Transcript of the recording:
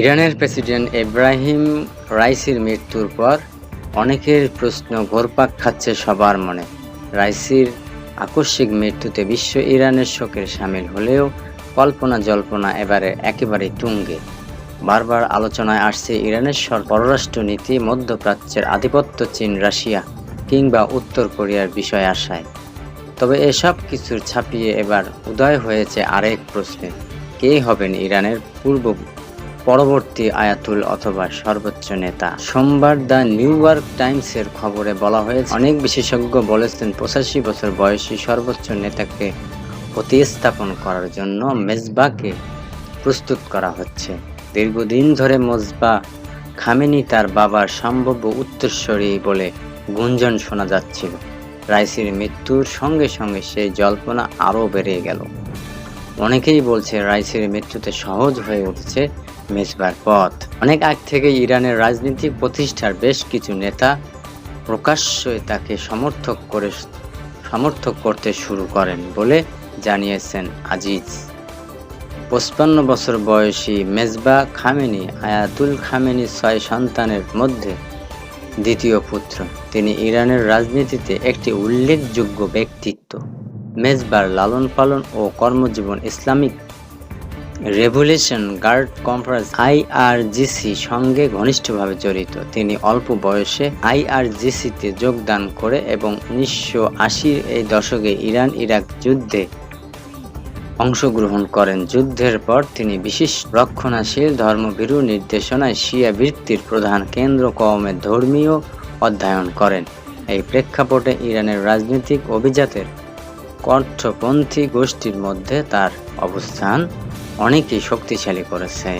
ইরানের প্রেসিডেন্ট ইব্রাহিম রাইসির মৃত্যুর পর অনেকের প্রশ্ন ঘোরপাক খাচ্ছে সবার মনে। রাইসির আকস্মিক মৃত্যুতে বিশ্ব ইরানের শোকের সামিল হলেও কল্পনা জল্পনা এবারে একেবারে তুঙ্গে। বারবার আলোচনায় আসছে ইরানের পররাষ্ট্র নীতি মধ্যপ্রাচ্যের আধিপত্য চীন, রাশিয়া কিংবা উত্তর কোরিয়ার বিষয় আশায়। তবে এসব কিছুর ছাপিয়ে এবার উদয় হয়েছে আরেক প্রশ্নে, কে হবেন ইরানের পূর্ব পরবর্তী আয়াতুল অথবা সর্বোচ্চ নেতা। সোমবার দ্য নিউ ইয়র্ক টাইমসের খবরে বলা হয়েছে, অনেক বিশেষজ্ঞ বলেছেন পঁচাশি বছর বয়সী সর্বোচ্চ নেতাকে প্রতিস্থাপন করার জন্য মেজবাকে প্রস্তুত করা হচ্ছে। দীর্ঘদিন ধরে মজবা খামেনি তার বাবার সম্ভাব্য উত্তরস্বরী বলে গুঞ্জন শোনা যাচ্ছিল। রাইসির মৃত্যুর সঙ্গে সঙ্গে সেই জল্পনা আরও বেড়ে গেল। অনেকেই বলছে রাইসির মৃত্যুতে সহজ হয়ে উঠছে মেজবার পথ। অনেক আগ থেকে ইরানের রাজনীতি প্রতিষ্ঠার বেশ কিছু নেতা প্রকাশ্যে তাকে সমর্থক করে সমর্থক করতে শুরু করেন বলে জানিয়েছেন আজিজ। পঁচপান্ন বছর বয়সী মেজবা খামেনি আয়াতুল খামেনি ছয় সন্তানের মধ্যে দ্বিতীয় পুত্র। তিনি ইরানের রাজনীতিতে একটি উল্লেখযোগ্য ব্যক্তিত্ব। মেজবার লালন পালন ও কর্মজীবন Islamic revolution guard conference IRGC সঙ্গে ঘনিষ্ঠভাবে জড়িত। তিনি অল্প বয়সে আইআরজিসিতে যোগদান করে এবং উনিশশো আশির এই দশকে ইরান ইরাক যুদ্ধে অংশগ্রহণ করেন। যুদ্ধের পর তিনি বিশেষ রক্ষণাশীল ধর্মভীরু নির্দেশনায় শিয়া বৃত্তির প্রধান কেন্দ্র কওমের ধর্মীয় অধ্যয়ন করেন। এই প্রেক্ষাপটে ইরানের রাজনৈতিক অভিজাতের কণ্ঠপন্থী গোষ্ঠীর মধ্যে তার অবস্থান অনেকই শক্তিশালী করেছে।